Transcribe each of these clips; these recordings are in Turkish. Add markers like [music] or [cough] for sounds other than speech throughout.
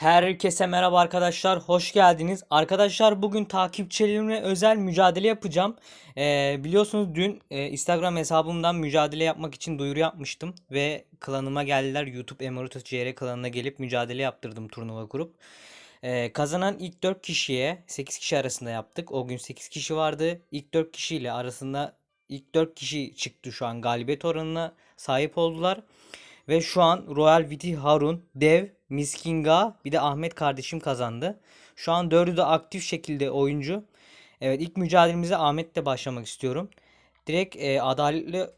Herkese merhaba arkadaşlar, hoş geldiniz. Arkadaşlar bugün takipçilerimle özel mücadele yapacağım. Ee, biliyorsunuz dün e, Instagram hesabımdan mücadele yapmak için duyuru yapmıştım. Ve klanıma geldiler. YouTube Emeritus CR klanına gelip mücadele yaptırdım turnuva kurup. Ee, kazanan ilk 4 kişiye 8 kişi arasında yaptık. O gün 8 kişi vardı. İlk 4 kişiyle arasında ilk 4 kişi çıktı şu an galibiyet oranına sahip oldular. Ve şu an Royal Viti Harun, Dev, Miskinga bir de Ahmet kardeşim kazandı. Şu an dördü de aktif şekilde oyuncu. Evet ilk mücadelemize Ahmet'le başlamak istiyorum. Direkt e, adaletli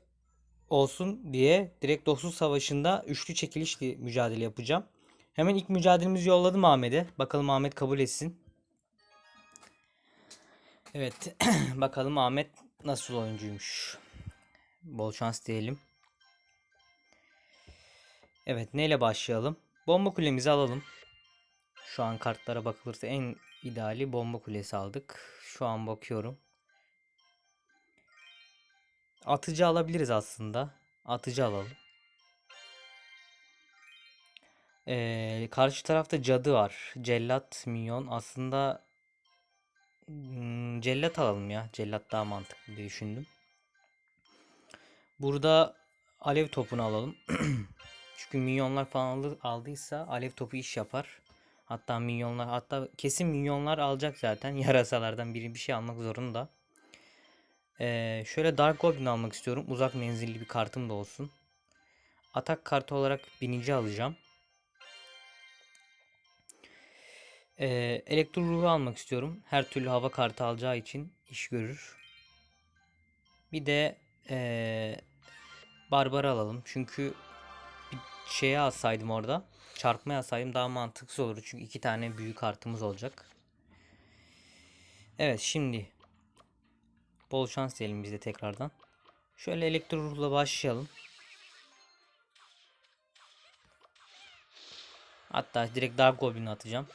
olsun diye direkt dostluk savaşında üçlü çekilişli mücadele yapacağım. Hemen ilk mücadelemizi yolladım Ahmet'e. Bakalım Ahmet kabul etsin. Evet [clears throat] bakalım Ahmet nasıl oyuncuymuş. Bol şans diyelim. Evet neyle başlayalım? Bomba kulemizi alalım. Şu an kartlara bakılırsa en ideali bomba kulesi aldık. Şu an bakıyorum. Atıcı alabiliriz aslında. Atıcı alalım. Ee, karşı tarafta cadı var. Cellat minyon. Aslında hmm, cellat alalım ya. Cellat daha mantıklı diye düşündüm. Burada alev topunu alalım. [clears throat] Çünkü minyonlar falan aldı- aldıysa alev topu iş yapar. Hatta minyonlar hatta kesin minyonlar alacak zaten. [laughs] Yarasalardan biri bir şey almak zorunda. Ee, şöyle Dark Goblin almak istiyorum. Uzak menzilli bir kartım da olsun. Atak kartı olarak binici alacağım. Ee, elektro ruhu almak istiyorum. Her türlü hava kartı alacağı için iş görür. Bir de ee, Barbar alalım. Çünkü şeye alsaydım orada. Çarpmaya alsaydım daha mantıksız olurdu. Çünkü iki tane büyük kartımız olacak. Evet şimdi bol şans diyelim bize tekrardan. Şöyle elektro ruhla başlayalım. Hatta direkt Dark Goblin'i atacağım.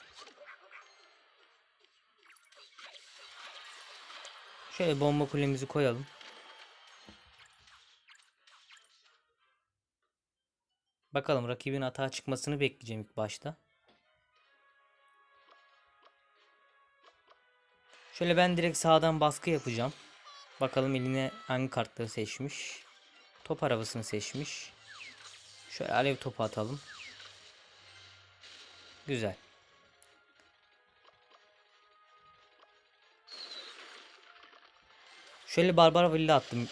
Şöyle bomba kulemizi koyalım. Bakalım rakibin hata çıkmasını bekleyeceğim ilk başta. Şöyle ben direkt sağdan baskı yapacağım. Bakalım eline hangi kartları seçmiş. Top arabasını seçmiş. Şöyle alev topu atalım. Güzel. Şöyle barbar villa attım.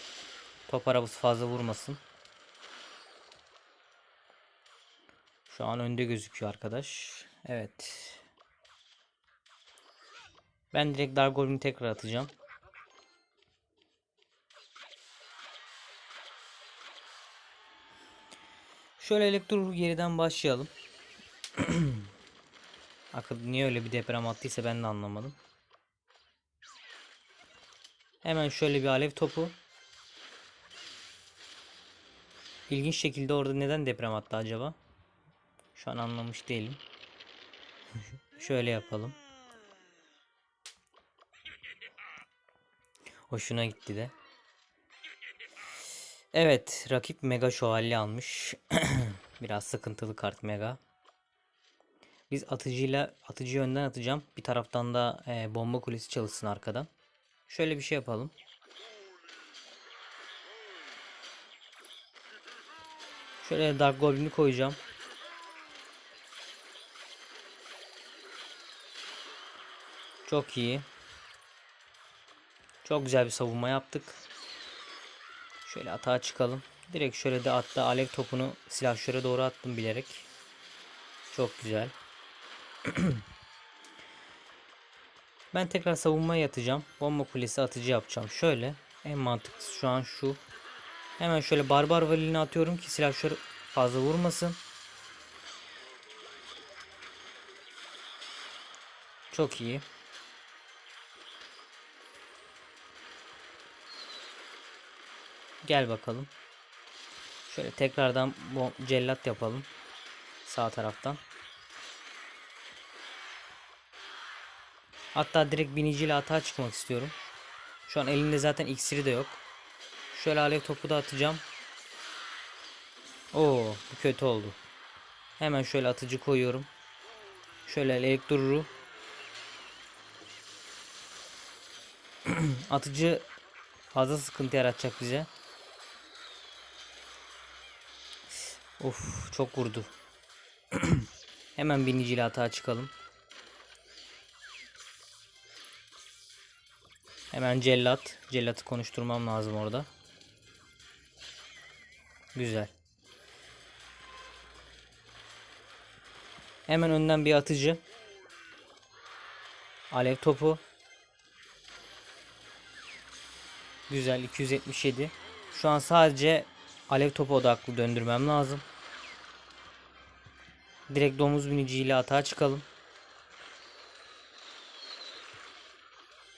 Top arabası fazla vurmasın. Şu an önde gözüküyor arkadaş. Evet. Ben direkt Dargolm'u tekrar atacağım. Şöyle elektro geriden başlayalım. [clears throat] Akıl niye öyle bir deprem attıysa ben de anlamadım. Hemen şöyle bir alev topu. İlginç şekilde orada neden deprem attı acaba? Şu an anlamış değilim. [laughs] Şöyle yapalım. Hoşuna gitti de. Evet, rakip Mega Şövalye almış. [clears throat] Biraz sıkıntılı kart Mega. Biz atıcıyla atıcı yönden atacağım. Bir taraftan da e, bomba kulesi çalışsın arkadan. Şöyle bir şey yapalım. Şöyle Dark Goblin'i koyacağım. Çok iyi. Çok güzel bir savunma yaptık. Şöyle atağa çıkalım. Direkt şöyle de hatta alev topunu silahşöre doğru attım bilerek. Çok güzel. [clears throat] ben tekrar savunmaya yatacağım. Bomba kulesi atıcı yapacağım. Şöyle en mantıklısı şu an şu. Hemen şöyle barbar valini atıyorum ki silahşör fazla vurmasın. Çok iyi. Gel bakalım. Şöyle tekrardan bu cellat yapalım. Sağ taraftan. Hatta direkt biniciyle atağa çıkmak istiyorum. Şu an elinde zaten iksiri de yok. Şöyle alev topu da atacağım. Oo, bu kötü oldu. Hemen şöyle atıcı koyuyorum. Şöyle elektroru. [clears throat] Atıcı fazla sıkıntı yaratacak bize. Of çok vurdu. [clears throat] Hemen biniciyle atağa çıkalım. Hemen cellat. Cellatı konuşturmam lazım orada. Güzel. Hemen önden bir atıcı. Alev topu. Güzel 277. Şu an sadece alev topu odaklı döndürmem lazım. Direkt domuz biniciyle atağa çıkalım.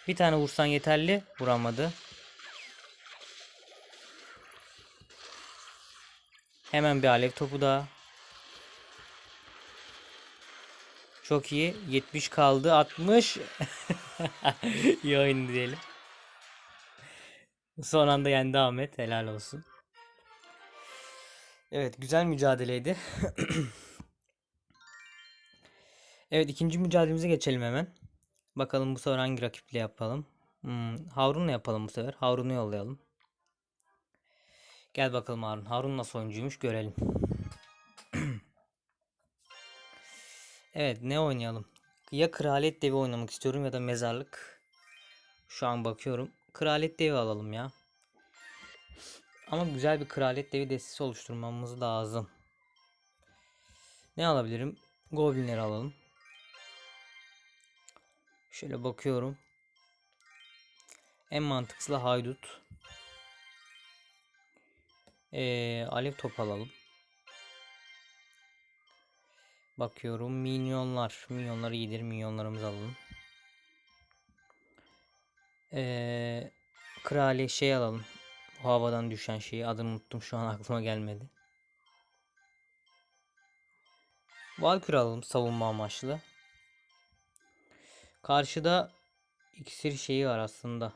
Bir tane vursan yeterli. Vuramadı. Hemen bir alev topu daha. Çok iyi. 70 kaldı. 60. [laughs] iyi oyun diyelim. Son anda yendi Ahmet. Helal olsun. Evet güzel mücadeleydi. [clears throat] evet ikinci mücadelemize geçelim hemen. Bakalım bu sefer hangi rakiple yapalım. Hmm, Harun'la yapalım bu sefer. Harun'u yollayalım. Gel bakalım Harun. Harun nasıl oyuncuymuş görelim. [clears throat] evet ne oynayalım? Ya Kraliyet Devi oynamak istiyorum ya da Mezarlık. Şu an bakıyorum. Kraliyet Devi alalım ya. Ama güzel bir Kraliyet Devi destesi oluşturmamız lazım. Ne alabilirim? Goblinleri alalım. Şöyle bakıyorum. En mantıklısı haydut. Ee, alev top alalım. Bakıyorum minyonlar. Minyonları iyidir. Minyonlarımızı alalım. Ee, krali şey alalım. O havadan düşen şeyi adını unuttum şu an aklıma gelmedi. Valkür alalım savunma amaçlı. Karşıda iksir şeyi var aslında.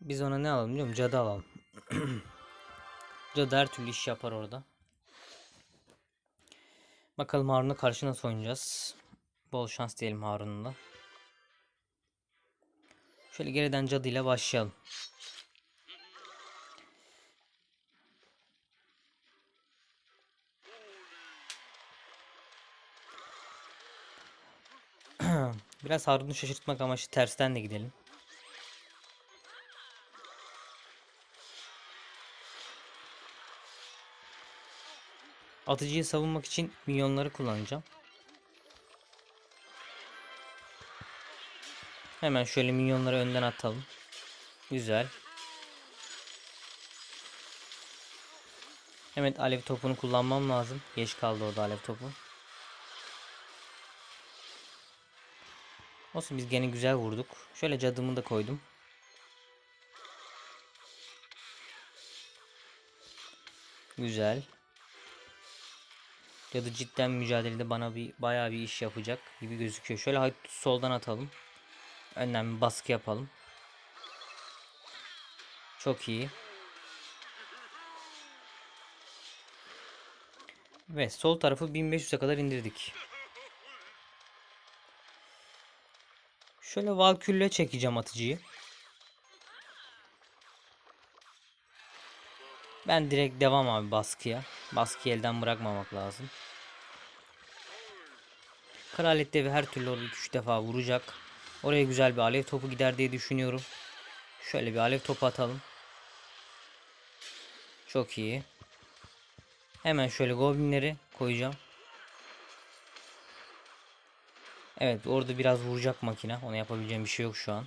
Biz ona ne alalım biliyor musun? Cadı alalım. [clears throat] Cadı her türlü iş yapar orada. Bakalım Harun'la karşı nasıl oynayacağız. Bol şans diyelim Harun'la. Şöyle geriden cadı ile başlayalım. Biraz Harun'u şaşırtmak amaçlı tersten de gidelim. Atıcıyı savunmak için minyonları kullanacağım. Hemen şöyle minyonları önden atalım. Güzel. Hemen alev topunu kullanmam lazım. Geç kaldı orada alev topu. Olsun biz gene güzel vurduk. Şöyle cadımı da koydum. Güzel. Cadı cidden mücadelede bana bir bayağı bir iş yapacak gibi gözüküyor. Şöyle haydut soldan atalım. Önden bir baskı yapalım. Çok iyi. Ve sol tarafı 1500'e kadar indirdik. Şöyle valkülle çekeceğim atıcıyı. Ben direkt devam abi baskıya. Baskıyı elden bırakmamak lazım. Kraliyet devi her türlü orada 3 defa vuracak. Oraya güzel bir alev topu gider diye düşünüyorum. Şöyle bir alev topu atalım. Çok iyi. Hemen şöyle goblinleri koyacağım. Evet orada biraz vuracak makine. Ona yapabileceğim bir şey yok şu an.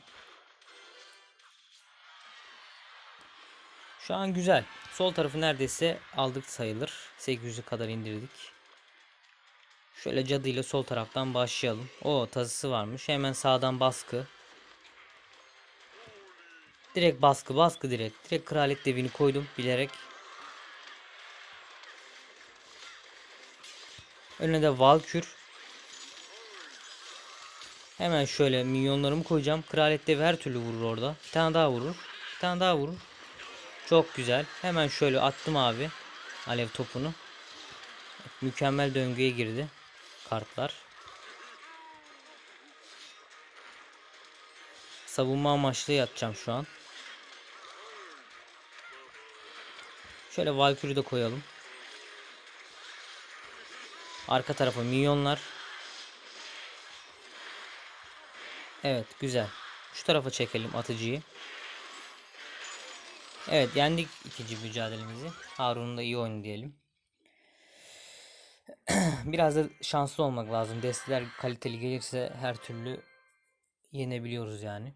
Şu an güzel. Sol tarafı neredeyse aldık sayılır. 800'e kadar indirdik. Şöyle cadı ile sol taraftan başlayalım. O tazısı varmış. Hemen sağdan baskı. Direkt baskı baskı direkt. Direkt kraliyet devini koydum bilerek. Önüne de Valkür. Hemen şöyle milyonlarımı koyacağım. Kraliyet devi her türlü vurur orada. Bir tane daha vurur. Bir tane daha vurur. Çok güzel. Hemen şöyle attım abi. Alev topunu. Mükemmel döngüye girdi. Kartlar. Savunma amaçlı yatacağım şu an. Şöyle Valkyrie'yi de koyalım. Arka tarafa milyonlar. Evet güzel. Şu tarafa çekelim atıcıyı. Evet yendik ikinci mücadelemizi. Harun'un da iyi oyunu diyelim. [clears throat] Biraz da şanslı olmak lazım. Desteler kaliteli gelirse her türlü yenebiliyoruz yani.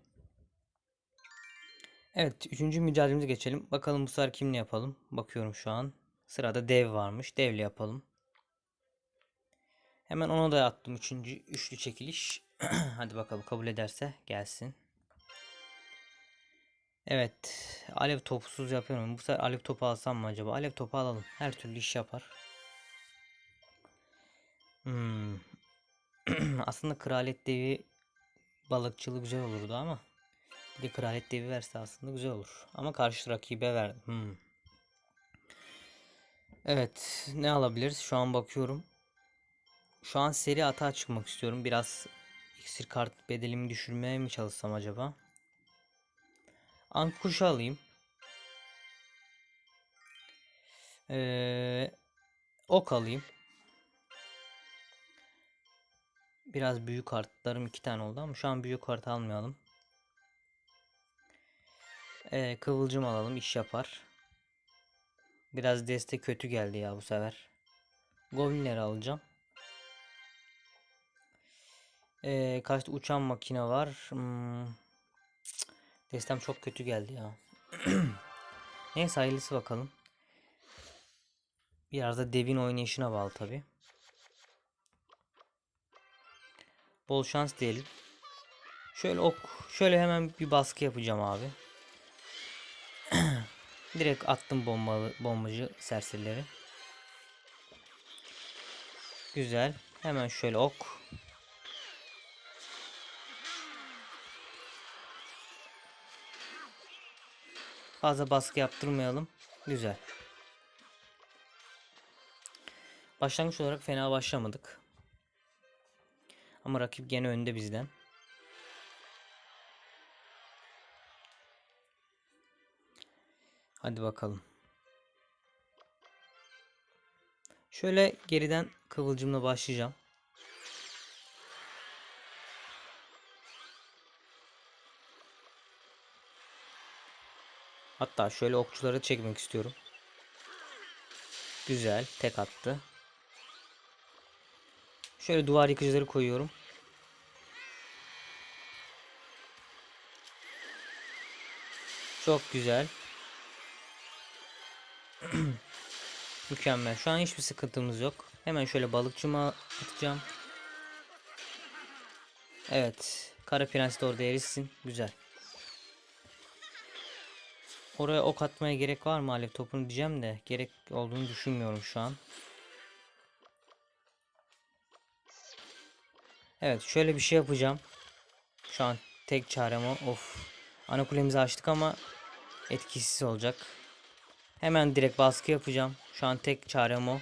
Evet, üçüncü mücadelemize geçelim. Bakalım bu sefer kimle yapalım? Bakıyorum şu an. Sırada dev varmış. Devle yapalım. Hemen ona da attım üçüncü üçlü çekiliş. [clears throat] Hadi bakalım kabul ederse gelsin. Evet. Alev topsuz yapıyorum. Bu sefer alev topu alsam mı acaba? Alev topu alalım. Her türlü iş yapar. Hmm. [clears throat] Aslında kraliyet devi balıkçılığı güzel olurdu ama bir de kraliyet devi verse aslında güzel olur. Ama karşı rakibe verdim. Hmm. Evet. Ne alabiliriz? Şu an bakıyorum. Şu an seri atağa çıkmak istiyorum. Biraz iksir kart bedelimi düşürmeye mi çalışsam acaba? Ankuşu alayım. Ee, ok alayım. Biraz büyük kartlarım iki tane oldu ama şu an büyük kart almayalım. Ee, kıvılcım alalım iş yapar. Biraz deste kötü geldi ya bu sefer. Goblinleri alacağım. Ee, kaç uçan makine var. Hmm. Destem çok kötü geldi ya. [clears throat] Neyse hayırlısı bakalım. Biraz da devin oynayışına bağlı tabi. Bol şans diyelim. Şöyle ok, şöyle hemen bir baskı yapacağım abi. [clears throat] Direkt attım bombalı bombacı serserileri. Güzel. Hemen şöyle ok. Fazla baskı yaptırmayalım. Güzel. Başlangıç olarak fena başlamadık. Ama rakip gene önde bizden. Hadi bakalım. Şöyle geriden kıvılcımla başlayacağım. Hatta şöyle okçuları çekmek istiyorum. Güzel. Tek attı. Şöyle duvar yıkıcıları koyuyorum. Çok güzel. [clears throat] Mükemmel. Şu an hiçbir sıkıntımız yok. Hemen şöyle balıkçıma atacağım. Evet. Kara prens de orada erisin. Güzel. Oraya ok atmaya gerek var mı alev topunu diyeceğim de gerek olduğunu düşünmüyorum şu an. Evet şöyle bir şey yapacağım. Şu an tek çarem o. Of. Ana kulemizi açtık ama etkisiz olacak. Hemen direkt baskı yapacağım. Şu an tek çarem o.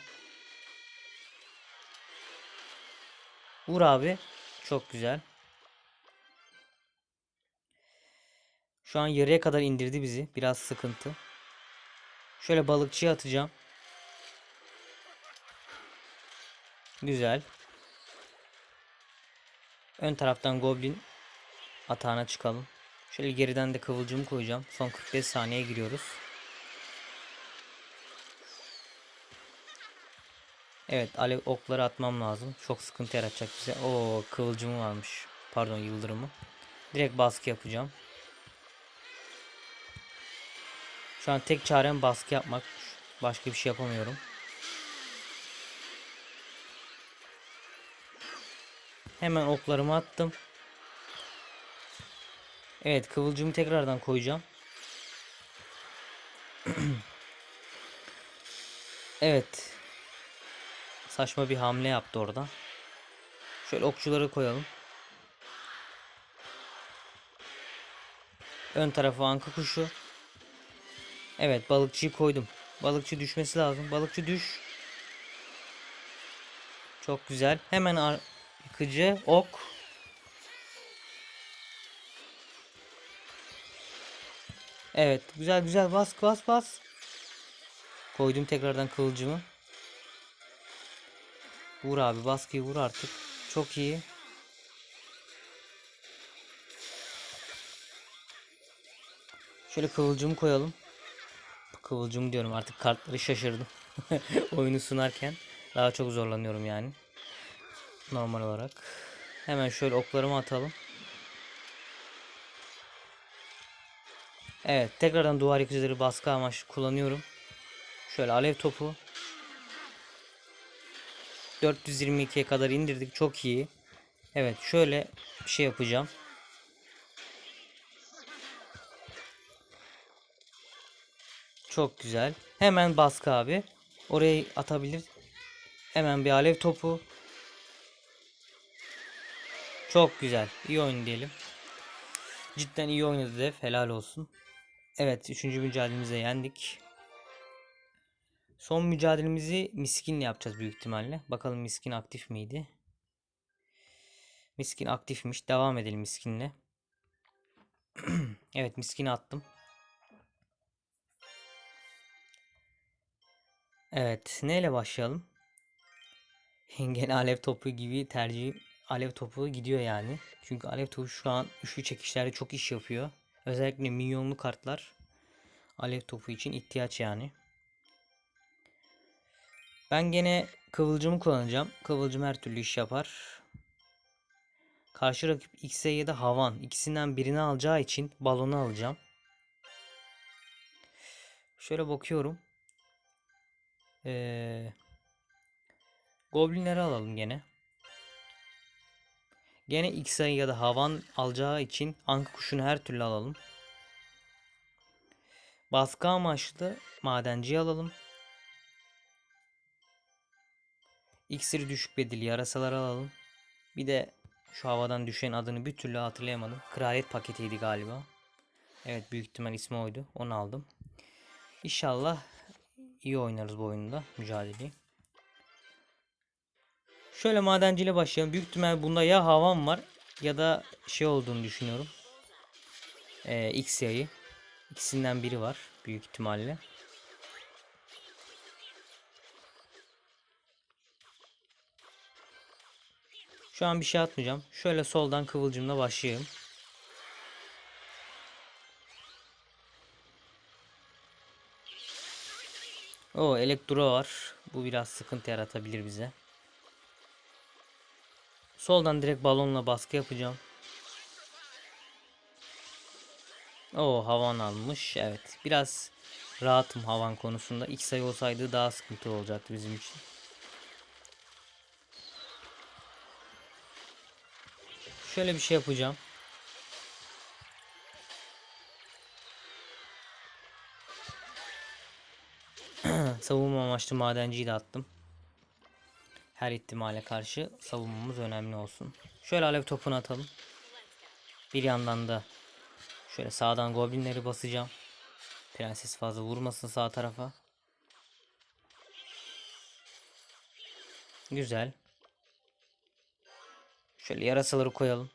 Vur abi. Çok güzel. Şu an yarıya kadar indirdi bizi. Biraz sıkıntı. Şöyle balıkçıya atacağım. Güzel. Ön taraftan goblin atağına çıkalım. Şöyle geriden de kıvılcım koyacağım. Son 45 saniye giriyoruz. Evet alev okları atmam lazım. Çok sıkıntı yaratacak bize. O kıvılcımı varmış. Pardon yıldırımı. Direkt baskı yapacağım. Şu an tek çarem baskı yapmak. Başka bir şey yapamıyorum. Hemen oklarımı attım. Evet kıvılcımı tekrardan koyacağım. [clears throat] evet. Saçma bir hamle yaptı orada. Şöyle okçuları koyalım. Ön tarafı anka kuşu. Evet balıkçıyı koydum. Balıkçı düşmesi lazım. Balıkçı düş. Çok güzel. Hemen yıkıcı ok. Evet güzel güzel bas bas bas. Koydum tekrardan kılıcımı. Vur abi baskıyı vur artık. Çok iyi. Şöyle kıvılcımı koyalım. Kıvılcım diyorum artık kartları şaşırdım. [laughs] Oyunu sunarken daha çok zorlanıyorum yani. Normal olarak. Hemen şöyle oklarımı atalım. Evet tekrardan duvar yıkıcıları baskı amaçlı kullanıyorum. Şöyle alev topu. 422'ye kadar indirdik. Çok iyi. Evet şöyle bir şey yapacağım. Çok güzel. Hemen baskı abi. Oraya atabilir. Hemen bir alev topu. Çok güzel. İyi oyun diyelim. Cidden iyi oynadı dev. Helal olsun. Evet. Üçüncü mücadelemizi yendik. Son mücadelemizi Miskin'le yapacağız büyük ihtimalle. Bakalım Miskin aktif miydi? Miskin aktifmiş. Devam edelim Miskin'le. [clears throat] evet Miskin'i attım. Evet. Neyle başlayalım? [laughs] Gene alev topu gibi tercih alev topu gidiyor yani. Çünkü alev topu şu an üçlü çekişlerde çok iş yapıyor. Özellikle minyonlu kartlar alev topu için ihtiyaç yani. Ben gene kıvılcımı kullanacağım. Kıvılcım her türlü iş yapar. Karşı rakip X'e ya da Havan ikisinden birini alacağı için balonu alacağım. Şöyle bakıyorum. Ee, Goblinleri alalım gene. Gene X'e ya da Havan alacağı için Anka kuşunu her türlü alalım. Baskı amaçlı madenciyi alalım. İksiri düşük bedeli yarasalar alalım. Bir de şu havadan düşen adını bir türlü hatırlayamadım. Kraliyet paketiydi galiba. Evet büyük ihtimal ismi oydu. Onu aldım. İnşallah iyi oynarız bu oyunda mücadeleyi. Şöyle madenciyle başlayalım. Büyük ihtimal bunda ya havan var ya da şey olduğunu düşünüyorum. Ee, X yayı. İkisinden biri var büyük ihtimalle. Şu an bir şey atmayacağım. Şöyle soldan kıvılcımla başlayayım. O elektro var. Bu biraz sıkıntı yaratabilir bize. Soldan direkt balonla baskı yapacağım. O havan almış. Evet. Biraz rahatım havan konusunda. İlk sayı olsaydı daha sıkıntı olacaktı bizim için. Şöyle bir şey yapacağım. Savunma amaçlı madenciyi de attım. Her ihtimale karşı savunmamız önemli olsun. Şöyle alev topunu atalım. Bir yandan da şöyle sağdan goblinleri basacağım. Prenses fazla vurmasın sağ tarafa. Güzel. Şöyle yarasaları koyalım.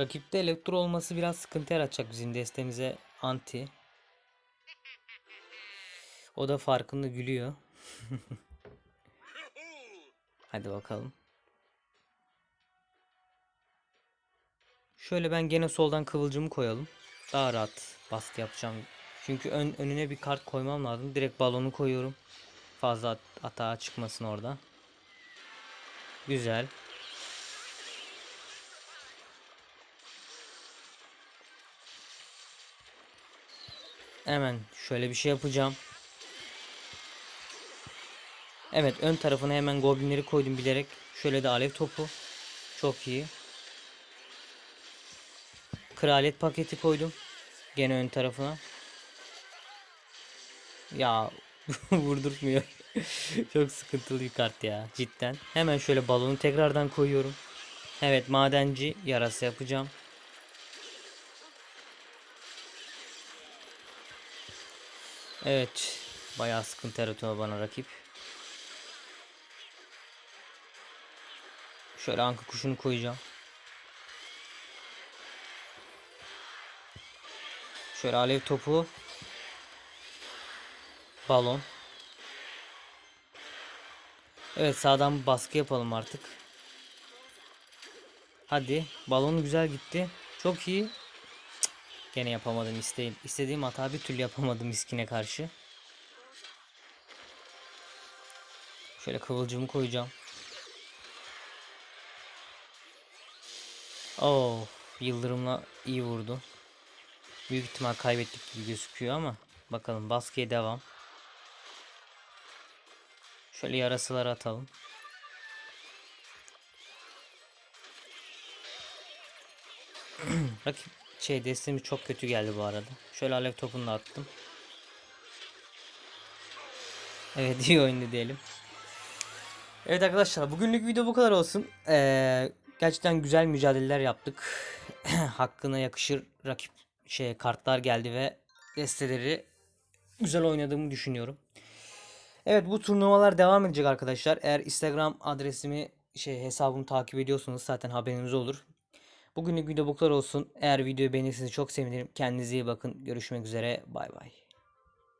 Rakipte elektro olması biraz sıkıntı yaratacak bizim destemize anti. O da farkında gülüyor. [laughs] Hadi bakalım. Şöyle ben gene soldan kıvılcımı koyalım. Daha rahat baskı yapacağım. Çünkü ön, önüne bir kart koymam lazım. Direkt balonu koyuyorum. Fazla at, atağa çıkmasın orada. Güzel. Hemen şöyle bir şey yapacağım. Evet ön tarafına hemen goblinleri koydum bilerek. Şöyle de alev topu. Çok iyi. Kraliyet paketi koydum. Gene ön tarafına. Ya [laughs] vurdurtmuyor. [laughs] Çok sıkıntılı bir kart ya cidden. Hemen şöyle balonu tekrardan koyuyorum. Evet madenci yarası yapacağım. Evet. Bayağı sıkıntı yaratıyor bana rakip. Şöyle anka kuşunu koyacağım. Şöyle alev topu. Balon. Evet sağdan baskı yapalım artık. Hadi. Balon güzel gitti. Çok iyi. Gene yapamadım isteğim. İstediğim hata bir türlü yapamadım miskine karşı. Şöyle kıvılcımı koyacağım. Oh, yıldırımla iyi vurdu. Büyük ihtimal kaybettik gibi gözüküyor ama bakalım baskıya devam. Şöyle yarasıları atalım. [clears throat] Rakip şey destemiz çok kötü geldi bu arada. Şöyle alev topunu da attım. Evet [laughs] iyi oyundu diyelim. Evet arkadaşlar bugünlük video bu kadar olsun. Ee, gerçekten güzel mücadeleler yaptık. [clears throat] Hakkına yakışır rakip şey kartlar geldi ve desteleri güzel oynadığımı düşünüyorum. Evet bu turnuvalar devam edecek arkadaşlar. Eğer Instagram adresimi şey hesabımı takip ediyorsanız zaten haberiniz olur. Bugünlük video bu olsun. Eğer videoyu beğenirseniz çok sevinirim. Kendinize iyi bakın. Görüşmek üzere. Bay bay.